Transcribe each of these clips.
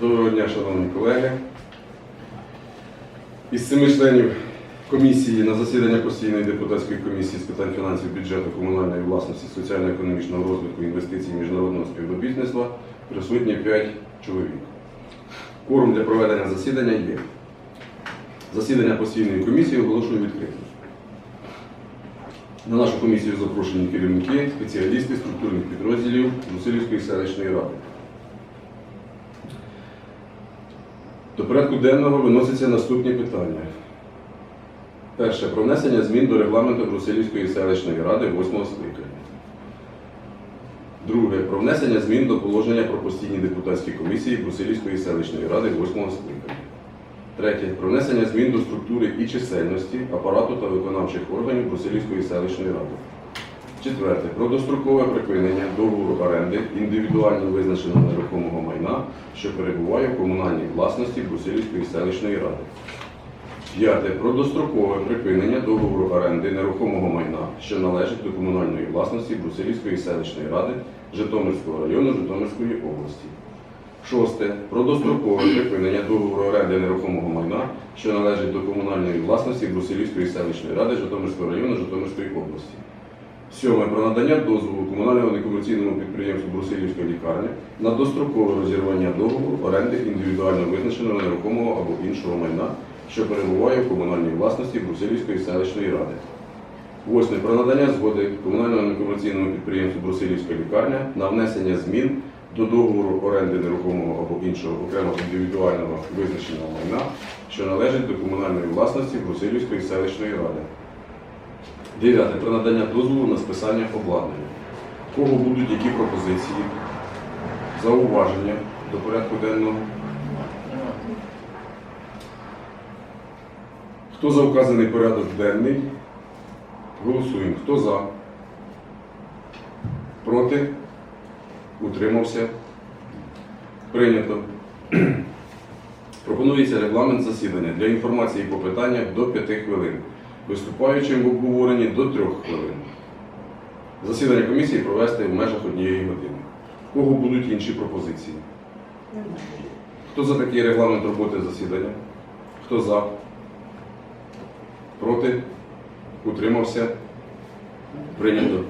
Доброго дня, шановні колеги. Із семи членів комісії на засідання постійної депутатської комісії з питань фінансів, бюджету, комунальної власності, соціально-економічного розвитку, інвестицій, міжнародного співробітництва присутні 5 чоловік. Кворум для проведення засідання є. Засідання постійної комісії оголошую відкритим. На нашу комісію запрошені керівники, спеціалісти структурних підрозділів Русилівської селищної ради. До порядку денного виносяться наступні питання. Перше. Про внесення змін до регламенту Брусилівської селищної ради 8 скликання. Друге. Про внесення змін до положення про постійні депутатські комісії Брусилівської селищної ради 8 скликання. Третє. Про внесення змін до структури і чисельності апарату та виконавчих органів Брусилівської селищної ради. Четверте. Про дострокове припинення договору оренди індивідуально визначеного нерухомого майна, що перебуває в комунальній власності Брусилівської селищної ради. П'яте. Про дострокове припинення договору оренди нерухомого майна, що належить до комунальної власності Брусилівської селищної ради Житомирського району Житомирської області. Шосте. Про дострокове припинення договору оренди нерухомого майна, що належить до комунальної власності Брусилівської селищної ради Житомирського району Житомирської області. Сьоме. Про надання дозволу комунальному некомерційному підприємству Брусилівська лікарня на дострокове розірвання договору оренди індивідуально визначеного нерухомого або іншого майна, що перебуває в комунальній власності Брусилівської селищної ради. Восьме. Про надання згоди комунальному некомерційному підприємству Брусилівська лікарня на внесення змін до договору оренди нерухомого або іншого окремо індивідуального визначеного майна, що належить до комунальної власності Брусилівської селищної ради. Дев'яте. Про надання дозволу на списання обладнання. У Кого будуть які пропозиції, зауваження до порядку денного? Хто за вказаний порядок денний? Голосуємо. Хто за? Проти? Утримався? Прийнято. Пропонується регламент засідання для інформації по питаннях до 5 хвилин. Виступаючим в обговоренні до 3 хвилин. Засідання комісії провести в межах однієї години. Кого будуть інші пропозиції? Хто за такий регламент роботи засідання? Хто за? Проти? Утримався? Прийнято.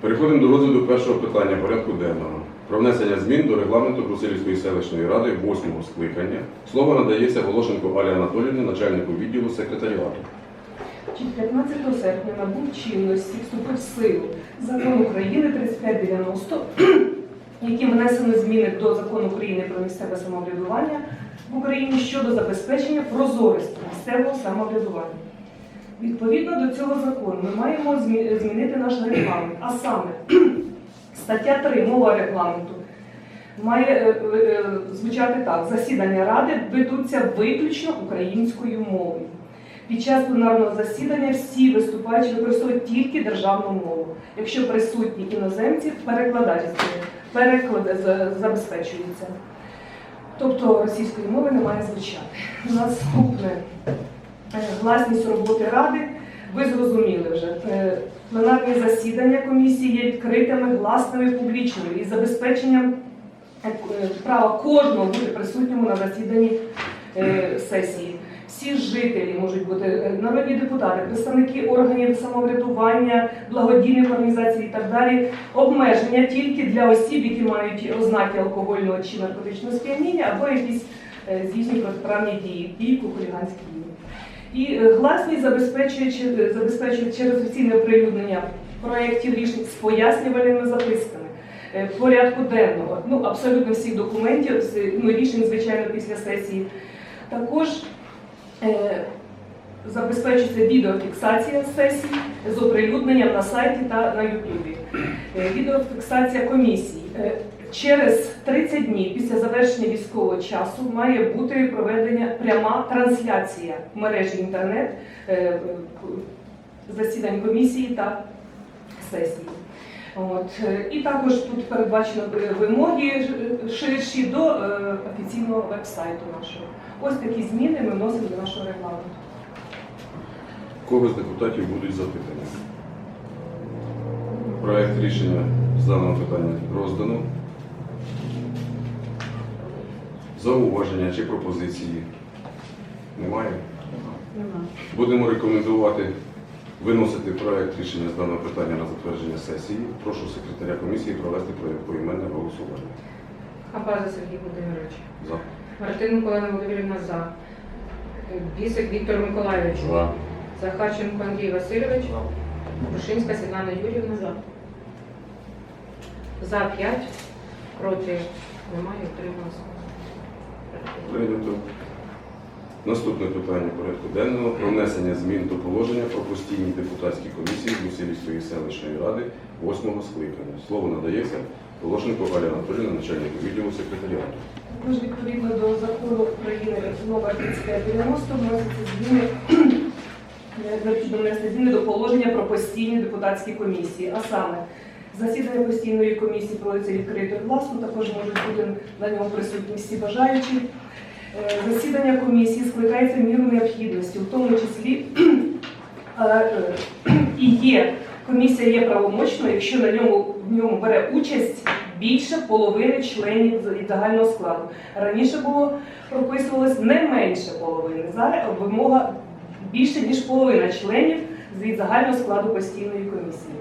Переходимо до розгляду першого питання порядку денного. Про внесення змін до регламенту Брусилівської селищної ради 8 скликання. Слово надається Волошенко Алі Анатоліївні, начальнику відділу секретаріату. 15 серпня набув чинності, вступив в силу закон України 3590, яким внесено зміни до закону України про місцеве самоврядування в Україні щодо забезпечення прозорості місцевого самоврядування. Відповідно до цього закону ми маємо змінити наш регламент, а саме стаття 3 мова регламенту має е, е, е, звучати так: засідання ради ведуться виключно українською мовою. Під час пленарного засідання всі виступаючі використовують тільки державну мову. Якщо присутні іноземці, перекладач з- переклад за- забезпечується. Тобто російської мови не має звучати. Наступне е, гласність роботи ради. Ви зрозуміли вже. Е, Пленарні засідання комісії є відкритими, гласними, публічними і забезпеченням е, права кожного бути присутньому на засіданні сесії. Всі жителі можуть бути е, народні депутати, представники органів самоврядування, благодійних організацій і так далі. Обмеження тільки для осіб, які мають ознаки алкогольного чи наркотичного сп'яніння або якісь е, здійснюють протиправні дії, бійку, хуліганські дії. І е, гласність забезпечує, забезпечує через офіційне оприлюднення проєктів рішень з пояснювальними записками. Порядку денного, ну абсолютно всіх документів, ну, рішень, звичайно, після сесії. Також Е, Забезпечується відеофіксація сесій з оприлюдненням на сайті та на Ютубі. Е, Відеофіксація комісій. Е, Через 30 днів після завершення військового часу має бути проведення пряма трансляція мережі інтернет засідань комісії та сесії. От. е, І також тут передбачено е, вимоги ширші до е, офіційного веб-сайту нашого. Ось такі зміни ми вносимо до нашого регламенту. Кого з депутатів будуть запитання? Проект рішення з даного питання роздано. Зауваження чи пропозиції? Немає? Нема. Будемо рекомендувати виносити проект рішення з даного питання на затвердження сесії. Прошу секретаря комісії провести поіменне голосування. Хапаза Сергій Володимирович. За. Мартиненко Олена Володимирівна за. Бісик Віктор Миколайович. За. Захарченко Андрій Васильович. Рушинська Світлана Юрівна за. За 5. Проти немає. Утрималися. Прийнято. Наступне питання порядку денного про внесення змін до положення про постійні депутатські комісії Брусилівської селищної ради 8 скликання. Слово надається Волошенко Галя Анатолійовна, начальнику відділу секретаріату. Також відповідно до закону України номер 3590 вносяться зміни е, необхідно внести зміни до положення про постійні депутатські комісії. А саме засідання постійної комісії проводиться відкрито і гласно, також можуть бути на ньому присутні всі бажаючі. Е, Засідання комісії скликається міру необхідності, в тому числі е, е, і є комісія є правомочною, якщо на ньому в ньому бере участь більше половини членів загального складу. Раніше було прописувалось не менше половини. Зараз вимога більше ніж половина членів від загального складу постійної комісії.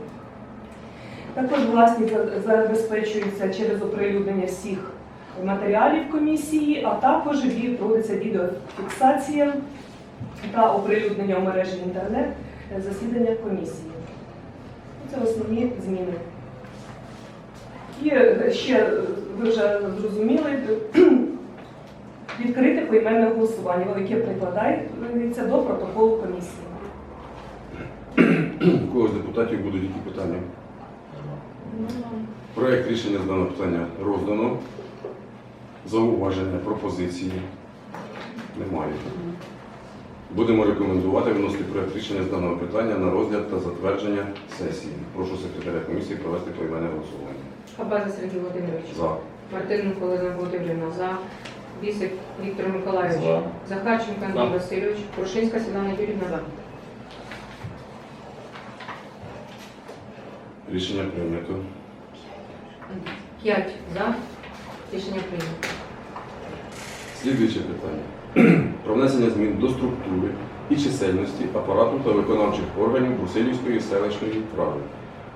Також власність за- забезпечується через оприлюднення всіх матеріалів комісії, а також проводиться відеофіксація та оприлюднення у мережі інтернет е, засідання комісії. Це основні зміни. Є е, ще, е, ви вже зрозуміли, відкрите поіменне голосування, яке прикладається до протоколу комісії. У когось з депутатів будуть які питання? Проект рішення з даного питання роздано. Зауваження, пропозиції немає. Будемо рекомендувати виносити проект рішення з даного питання на розгляд та затвердження сесії. Прошу секретаря комісії провести поіменне голосування. Хапаза Сергій Володимирович. За. Мартиненко Олена Володимирівна за. Бісик Віктор Миколайович. За. Захарченко Андрій Васильович. Рушинська Світлана Юрівна за. Рішення прийнято. 5 за. Рішення прийнято. Слідуюче питання. Про внесення змін до структури і чисельності апарату та виконавчих органів Брусилівської селищної ради.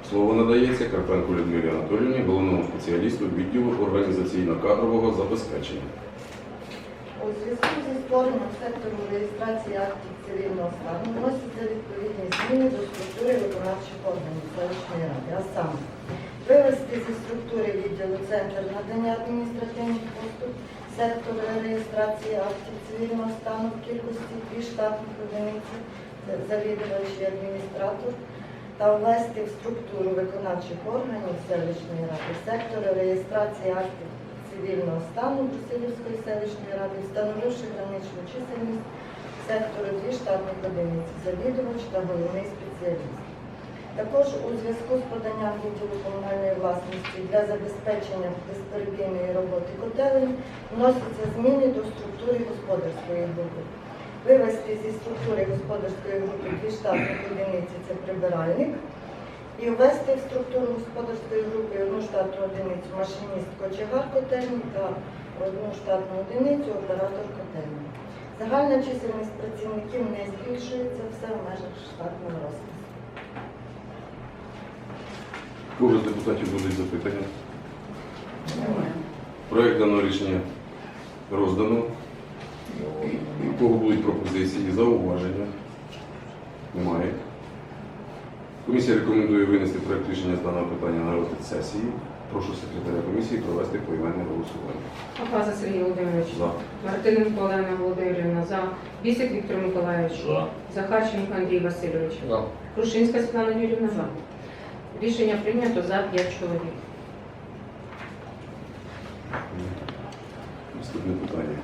Слово надається Карпенку Людмилі Анатоліївні, головному спеціалісту відділу організаційно-кадрового забезпечення. У зв'язку зі створенням сектору реєстрації актів цивільного стану вносяться відповідні зміни до структури виконавчих органів селищної ради, а саме вивести зі структури відділу Центр надання адміністративних послуг сектору реєстрації актів цивільного стану в кількості дві штатних одиниці, завідувач і адміністратор, та ввести в структуру виконавчих органів селищної ради сектори реєстрації актів цивільного стану Брусилівської селищної ради, встановивши граничну чисельність сектору дві штатних одиниці, завідувач та головний спеціаліст. Також у зв'язку з поданням відділу комунальної власності для забезпечення безперебійної роботи котелень вносяться зміни до структури господарської групи. Вивести зі структури господарської групи дві штатних одиниці це прибиральник, і ввести в структуру господарської групи одну штатну одиницю машиніст кочегар котельні та одну штатну одиницю оператор котельні. Загальна чисельність працівників не збільшується, все в межах штатного розпису. З депутатів будуть запитання? Проект даного рішення роздано. У кого будуть пропозиції, зауваження? Немає. Комісія рекомендує винести проект рішення з даного питання на розгляд сесії. Прошу секретаря комісії провести поіменне голосування. Хапаза Сергій Володимирович. За. Мартиненко Олена Володимирівна за. Бісик Віктор Миколайович. За. Захарченко Андрій Васильович. За. Рушинська Світлана Юрівна за. Рішення прийнято за 5 чоловік. Наступне питання.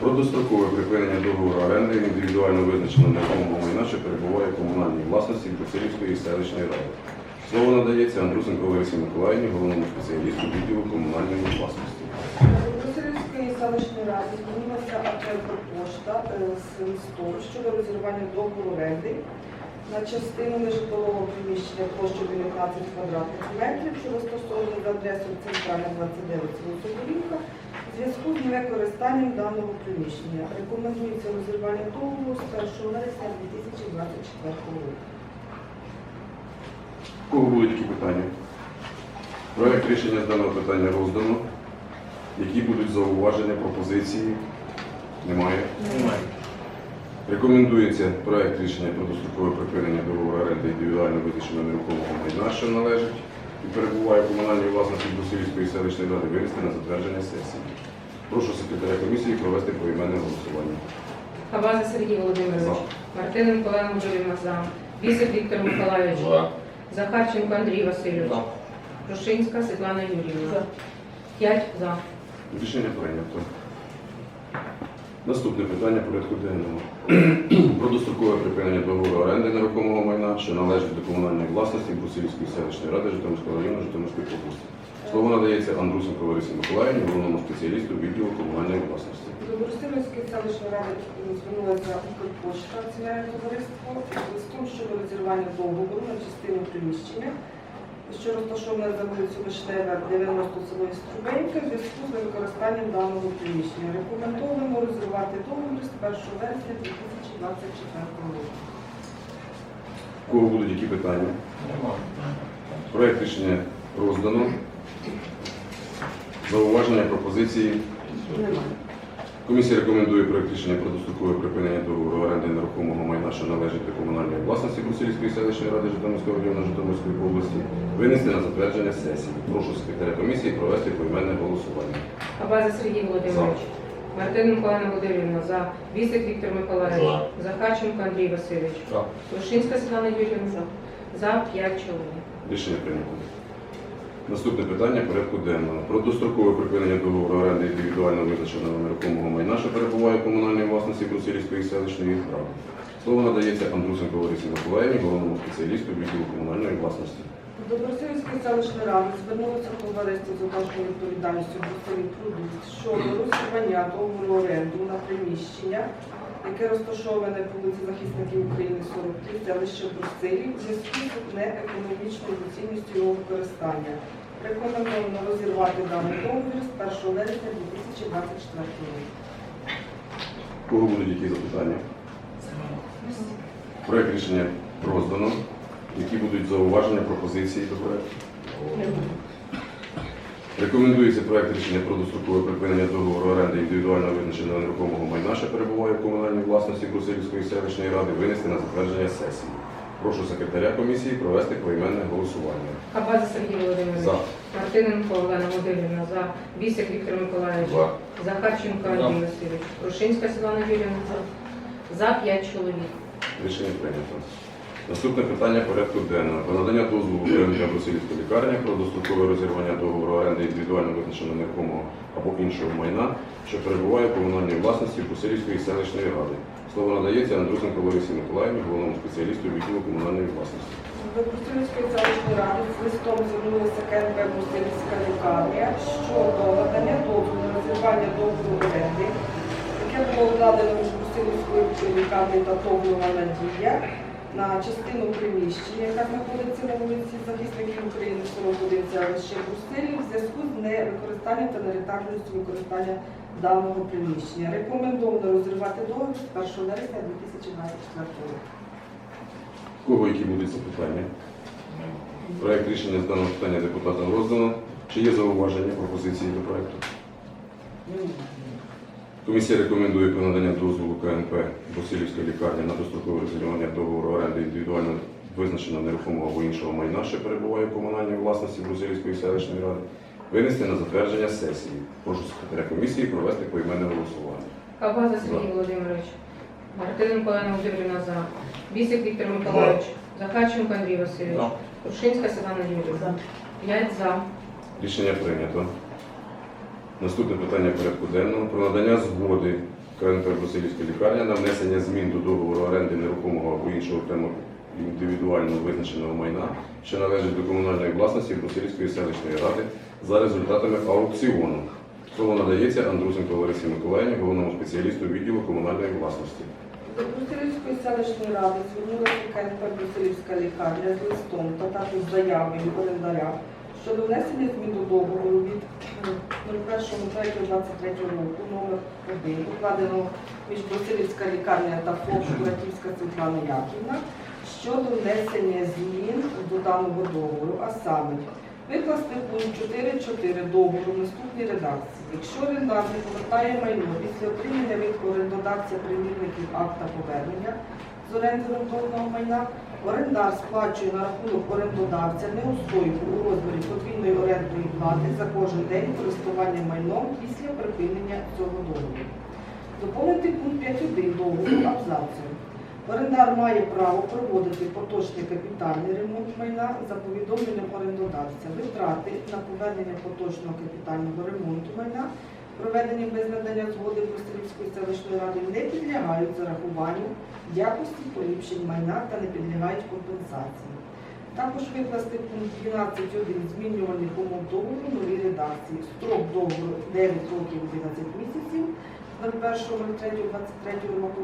Про дострокове припинення договору оренди індивідуально визначеного нерухомого майна, що перебуває в комунальній власності Брусилівської селищної ради. Слово надається Андрусенко Ларисі Миколаївні, головному спеціалісту відділу комунальної власності. Брусилівської селищної ради звернулася АТ «Пошта» з листом щодо розірвання договору оренди на частину нежитлового приміщення площею 19 квадратних метрів, що розташований за адресою Центральна 29 село в зв'язку з невикористанням даного приміщення. Рекомендується розірвання договору з 1 вересня 2024 року. У кого будуть які питання? Проект рішення з даного питання роздано. Які будуть зауваження, пропозиції? Немає. Немає. Рекомендується проект рішення про дострокове припинення договору оренди індивідуально визначеного нерухомого майна, що належить і перебуває в комунальній власності Брусилівської селищної ради, винести на затвердження сесії. Прошу секретаря комісії провести поіменне голосування. Хабаза Сергій Володимирович. За. Мартиненко Олена Анатоліївна за. Бісик Віктор Миколайович. Захарченко Андрій Васильович. Крушинська Світлана Юріївна. П'ять за. Рішення прийнято. Наступне питання порядку денного. Про дострокове припинення договору оренди нерухомого майна, що належить до комунальної власності Брусилівської селищної ради Житомирського району Житомирської області. Слово надається Андрусенко Ларисі Миколаївні, головному спеціалісту відділу комунальної власності. До Борисівської селищної ради звернулася Укрпошта акціонерне товариство з листом щодо розірвання договору на частину приміщення, що розташоване за вулицю Вишнева, 90 село Струбенька, в зв'язку з використанням даного приміщення. Рекомендуємо розірвати договір з 1 вересня 2024 року. У кого будуть які питання? Проект рішення роздано. Зауваження, пропозиції. Комісія рекомендує проект рішення про дострокове припинення договору оренди нерухомого майна, що належить до комунальної власності Брусилівської селищної ради Житомирського району Житомирської області, винести на затвердження сесії. Прошу секретаря комісії провести поіменне голосування. Хабаза Сергій Володимирович. Мартиненко Олена Володимирівна за. Бісик Віктор Миколайович. Захарченко Андрій Васильович. Крушинська Світлана Юріївна за. За п'ять чоловік. Рішення прийнято. Наступне питання порядку денного. Про дострокове припинення договору оренди індивідуально визначеного нерухомого майна, що перебуває в комунальній власності Брусилівської селищної ради. Слово надається Андрусенко Ларисі Миколаївні, головному спеціалісту відділу комунальної власності. До Борисівської селищної ради звернулося товариство з обмеженою відповідальністю «Брусилів Продукт» щодо розірвання договору оренду на приміщення, яке розташоване по вулиці Захисників України 43, селище Брусилів, в зв'язку з неекономічною доцільністю його використання. Рекомендовано розірвати даний договір з 1 вересня 2024 року. Кого будуть які запитання? Проект рішення роздано. Які будуть зауваження, пропозиції до проекту? Рекомендується проект рішення про дострокове припинення договору оренди індивідуально визначеного нерухомого майна, що перебуває в комунальній власності Брусилівської селищної ради, винести на затвердження сесії. Прошу секретаря комісії провести поіменне голосування. Хабаза Сергій Володимирович. За. Мартиненко Олена Володимирівна за. Бісик Віктор Миколайович. Захарченко Андрій Васильович. Крушинська Світлана Юріївна за. За п'ять чоловік. Рішення прийнято. Наступне питання порядку денного. Про надання дозволу керівника Брусилівської лікарні про дострокове розірвання договору оренди індивідуально визначеного нерухомого або іншого майна, що перебуває в комунальній власності Брусилівської селищної ради. Слово надається Андрусенко Ларисі Миколаївні, головному спеціалісту відділу комунальної власності. До Брусилівської селищної ради з листом звернулася КНП Брусилівська лікарня щодо надання дозволу розірвання договору оренди, яке було вкладено між Брусилівською лікарнею та Товнова Надія на частину приміщення, яка знаходиться на вулиці Захисників України 41 селище Брусилів, в зв'язку з невикористанням та нерентабельністю використання даного приміщення. Рекомендовано розірвати договір з 1 вересня 2024 року. У кого які будуть запитання? Проект рішення з даного питання депутатам роздано. Чи є зауваження, пропозиції до проекту? Комісія рекомендує про надання дозволу КНП Васильівська лікарня на дострокове розірвання договору оренди індивідуально визначеного нерухомого або іншого майна, що перебуває в комунальній власності Брусилівської селищної ради, винести на затвердження сесії. Прошу секретаря комісії провести поіменне голосування. Хабаза Сергій Володимирович. Мартиненко Олена Володимирівна за. Бісик Віктор Миколайович. Захарченко Андрій Васильович. Крушинська Світлана Юріївна. П'ять за. Рішення прийнято. Наступне питання порядку денного про надання згоди КНП Брусилівська лікарня на внесення змін до договору оренди нерухомого або іншого окремо індивідуально визначеного майна, що належить до комунальної власності Брусилівської селищної ради за результатами аукціону. Слово надається Андрусенко Ларисі Миколаївні, головному спеціалісту відділу комунальної власності. До Брусилівської селищної ради звернулася КНП Брусилівська лікарня з листом та також заявою орендаря щодо внесення змін до договору від 01.03.23 року номер 1, укладеного між Брусилівська лікарня та ФОП Куратівська Світлана Яківна щодо внесення змін до даного договору, а саме викласти пункт 4.4 договору в наступній редакції. Якщо орендар не повертає майно після отримання від орендодавця примірників акта повернення з оренди орендованого майна, орендар сплачує на рахунок орендодавця неустойку у розмірі подвійної орендної плати за кожен день користування майном після припинення цього договору. Доповнити пункт 5.1 договору абзацом. Орендар має право проводити поточний капітальний ремонт майна за повідомленням орендодавця. Витрати на проведення поточного капітального ремонту майна, проведені без надання згоди Брусилівської селищної ради, не підлягають зарахуванню якості поліпшень майна та не підлягають компенсації. Також викласти пункт 12.1 змінювальних умов договору новій редакції. Строк договору 9 років 11 місяців з 01.03.23 року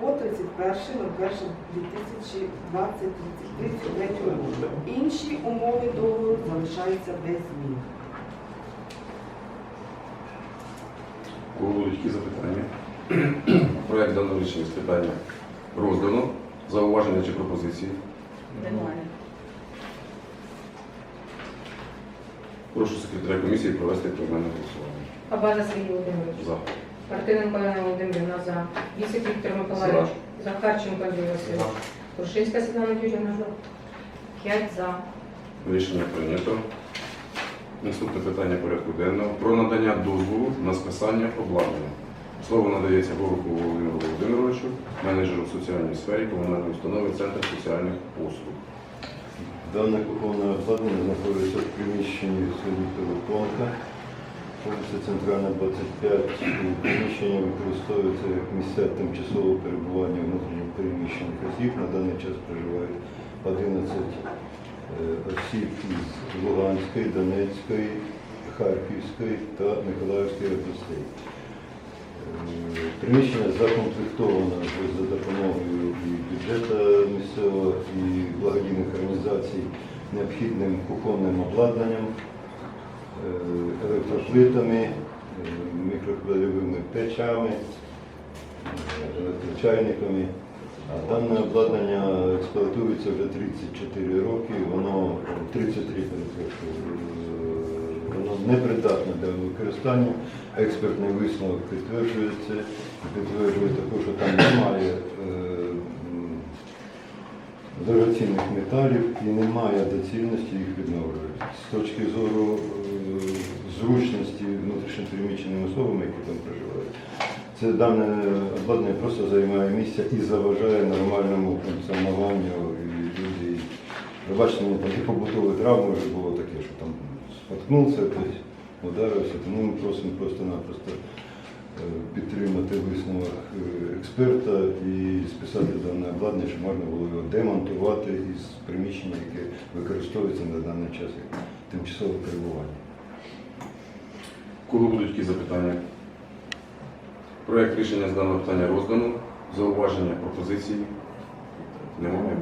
по 31.01.2023 року. Інші умови договору залишаються без змін. У кого будуть які запитання? Проект даного рішення з питання роздано. Зауваження чи пропозиції? Немає. Прошу секретаря комісії провести поіменне голосування. Абаза Сергій Володимирович. За. Мартиненко Олена Володимирівна за. Вісик Віктор Миколаївич. Захарченко Андрій Васильович. Крушинська Світлана Юрійовна. П'ять за. Рішення прийнято. Наступне питання порядку денного про надання дозволу на списання обладнання. Слово надається Гороху Володимиру Володимировичу, менеджеру в соціальній сфері комунальної установи Центр соціальних послуг. Дане кухонне обладнання знаходиться в приміщенні Пилипонка, вулиця Центральна, 25. Приміщення використовується як місця тимчасового перебування внутрішньо переміщених осіб. На даний час проживають 11 е, осіб із Луганської, Донецької, Харківської та Миколаївської областей. Е, Приміщення закомплектовано за допомогою і бюджету місцевого, і благодійних організацій необхідним кухонним обладнанням, е, електроплитами, е, мікрохвильовими печами, е, електрочайниками. Дане обладнання експлуатується вже 34 роки, воно 33 е, воно непридатне для використання. Експертний висновок підтверджує це, і підтверджує також, що там немає е, дорогоцінних металів і немає доцільності їх відновлювати. З точки зору е, зручності внутрішньопереміщеним особам, які там проживають, це дане обладнання просто займає місце і заважає нормальному функціонуванню і люди. Ви бачите, мені там і побутові травми вже було таке, що там споткнувся, хтось ударився, тому ми просимо просто-напросто е, підтримати висновок е, експерта і списати дане обладнання, щоб можна було його демонтувати із приміщення, яке використовується на даний час як тимчасове перебування. Кого будуть які запитання? Проект рішення з даного питання роздано. Зауваження, пропозиції? Немає.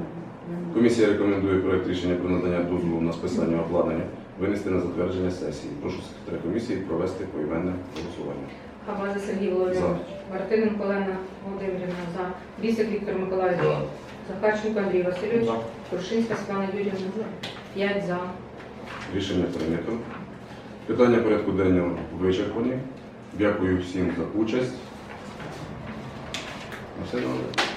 Комісія рекомендує проект рішення про надання дозволу на списання обладнання винести на затвердження сесії. Прошу секретаря комісії провести поіменне голосування. Абаза Сергій Володимирович. Мартиненко Олена Володимирівна за. Вісик Віктор Миколаївич. Захарченко Андрій Васильович. Крушинська Світлана Юрійовна. П'ять за. Рішення прийнято. Питання порядку денного вичерпані. Дякую всім за участь. На все добре.